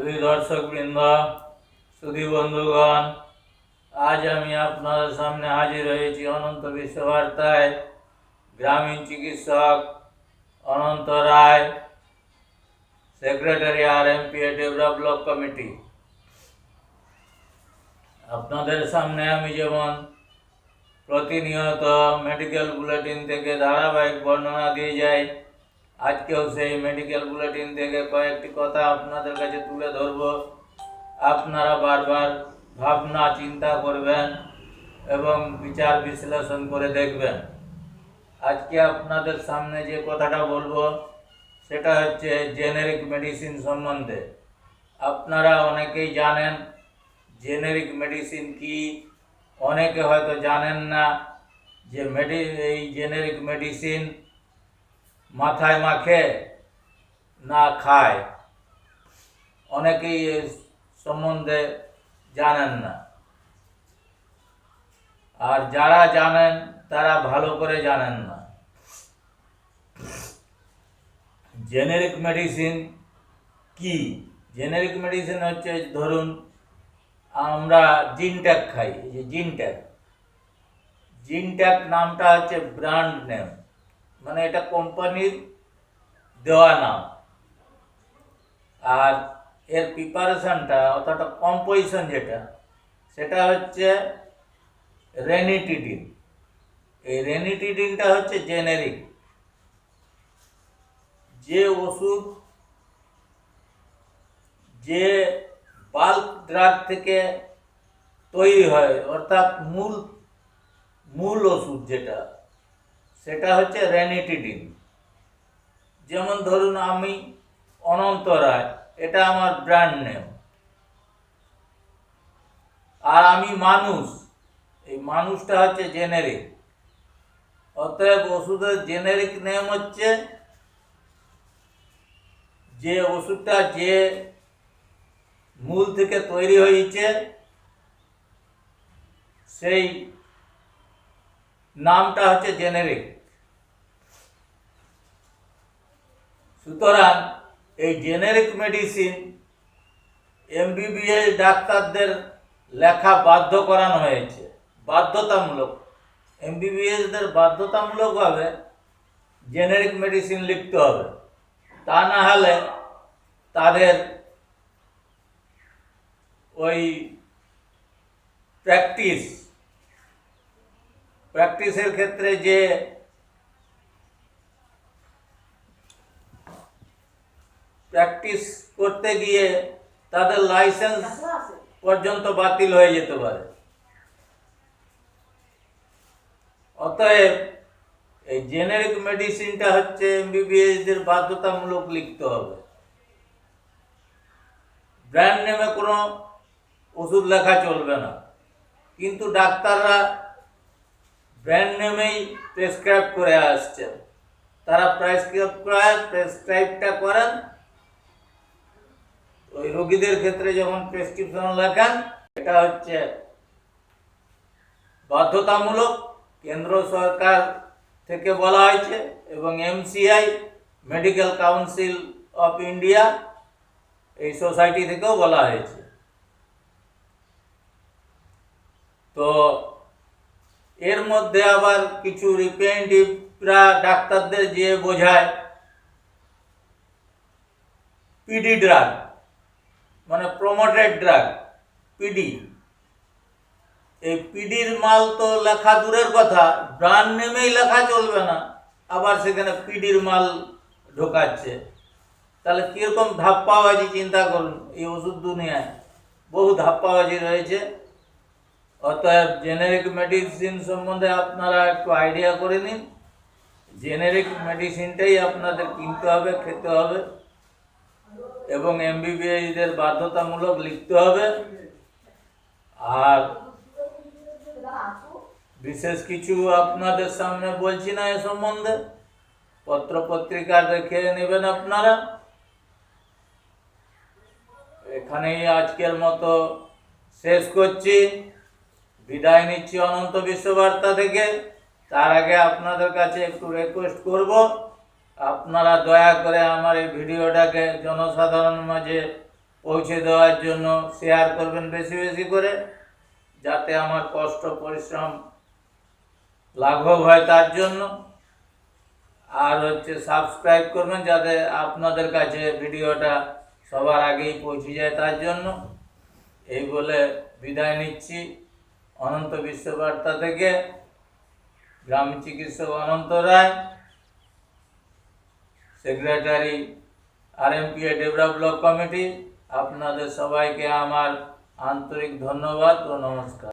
শুধু দর্শকবৃন্দ শুধু বন্ধুগণ, আজ আমি আপনাদের সামনে হাজির হয়েছি অনন্ত বিশ্ববার্তায়। গ্রামীণ চিকিৎসক Ananta Roy, secretary R M P A develop block committee. আপনাদের সামনে আমি যেমন প্রতিনিয়ত মেডিকেল বুলেটিন থেকে ধারাবাহিক বর্ণনা দিয়ে যাই আজকেও সেই মেডিকেল বুলেটিন থেকে কয়েকটি কথা আপনাদের কাছে তুলে ধরব। আপনারা বারবার ভাবনা, চিন্তা করবেন এবং বিচার বিশ্লেষণ করে দেখবেন। আজকে আপনাদের সামনে যে কথাটা বলব, সেটা হচ্ছে জেনেরিক মেডিসিন সম্বন্ধে। আপনারা অনেকেই জানেন জেনেরিক মেডিসিন কি? অনেকে হয়তো জানেন না যে মেডি এই জেনেরিক মেডিসিন মাথায় মাখে, না খায়। অনেকেই এর সম্বন্ধে জানেন না। আর যারা জানেন, তারা ভালো করে জানেন না। জেনেরিক মেডিসিন কি? জেনেরিক মেডিসিন হচ্ছে, ধরুন, আমরা জিনট্যাক খাই, এই যে জিনট্যাক জিনট্যাক নামটা হচ্ছে ব্র্যান্ড নেম। মানে এটা কোম্পানির দেওয়া নাম। আর এর প্রিপারেশনটা অর্থাৎ কম্পোজিশন যেটা, সেটা হচ্ছে রেনিটিডিন এই রেনিটিডিনটা হচ্ছে জেনেরিক যে ওষুধ, যে বাল্ক ড্রাগ থেকে তৈরি হয়, অর্থাৎ মূল মূল ওষুধ যেটা সেটা হচ্ছে রেনিটিডিন। যেমন ধরুন আমি অনন্ত রায়, এটা আমার ব্র্যান্ড নেম আর আমি মানুষ, এই মানুষটা হচ্ছে জেনেরিক অতএব ওষুধের জেনেরিক নেম হচ্ছে যে ওষুধটা যে মূল থেকে তৈরি হয়েছে, সেই নামটা হচ্ছে জেনেরিক। সুতরাং এই জেনেরিক মেডিসিন এমবিবিএস ডাক্তারদের লেখা বাধ্য করানো হয়েছে। বাধ্যতামূলক। এমবিবিএসদের বাধ্যতামূলকভাবে জেনেরিক মেডিসিন লিখতে হবে। তা না হলে তাদের ওই প্র্যাকটিস প্র্যাকটিসের ক্ষেত্রে যে প্র্যাকটিস করতে গিয়ে তাদের লাইসেন্স পর্যন্ত বাতিল হয়ে যেতে পারে। অতএব এই জেনেরিক মেডিসিনটা হচ্ছে এমবিবিএসদের বাধ্যতামূলক লিখতে হবে। ব্র্যান্ড নেমে কোনো ওষুধ লেখা চলবে না। কিন্তু ডাক্তাররা ব্র্যান্ড নেমেই প্রেসক্রাইব করে আসছেন। তারা প্রেসক্রাইব করেন প্রেসক্রাইবটা করেন। ওই রোগীদের ক্ষেত্রে যখন প্রেসক্রিপশন লেখান, এটা হচ্ছে বাধ্যতামূলক, কেন্দ্র সরকার থেকে বলা হয়েছে এবং M C I medical council of India এই সোসাইটি থেকেও বলা হয়েছে। তো এর মধ্যে আবার কিছু রিপ্রেজেন্টেটিভরা ডাক্তারদের যে বোঝায়। পিডি ড্রাগ মানে প্রমোটেড ড্রাগ পিডি এই পিডির মাল তো লেখা দূরের কথা ব্র্যান্ড নেমেই লেখা চলবে না, আবার সেখানে পিডির মাল ঢোকাচ্ছে। তাহলে কীরকম ধাপ্পাবাজি চিন্তা করুন, এই ওষুধ দুনিয়ায়। বহু ধাপ্পাবাজি রয়েছে। অতএব জেনেরিক মেডিসিন সম্বন্ধে আপনারা একটু আইডিয়া করে নিন। জেনেরিক মেডিসিনটাই আপনাদের কিনতে হবে, খেতে হবে। এবং এমবিবিএসদের বাধ্যতামূলক লিখতে হবে। আর বিশেষ কিছু আপনাদের সামনে বলছি না এ সম্বন্ধে। পত্র পত্রিকা দেখে নেবেন আপনারা। এখানেই আজকের মতো শেষ করছি। বিদায় নিচ্ছি অনন্ত বিশ্ববার্তা থেকে। তার আগে আপনাদের কাছে একটু রিকোয়েস্ট করব। আপনারা দয়া করে আমার এই ভিডিওটাকে জনসাধারণের মাঝে পৌঁছে দেওয়ার জন্য শেয়ার করবেন বেশি বেশি করে, যাতে আমার কষ্ট, পরিশ্রম লাঘব হয় তার জন্য। আর হচ্ছে সাবস্ক্রাইব করবেন যাতে আপনাদের কাছে ভিডিওটা সবার আগেই পৌঁছে যায় তার জন্য। এই বলে বিদায় নিচ্ছি। অনন্ত বিশ্ববার্তা থেকে গ্রাম চিকিৎসক Ananta Roy secretary R M P A Debra block committee আপনাদের সবাইকে আমার আন্তরিক ধন্যবাদ ও নমস্কার।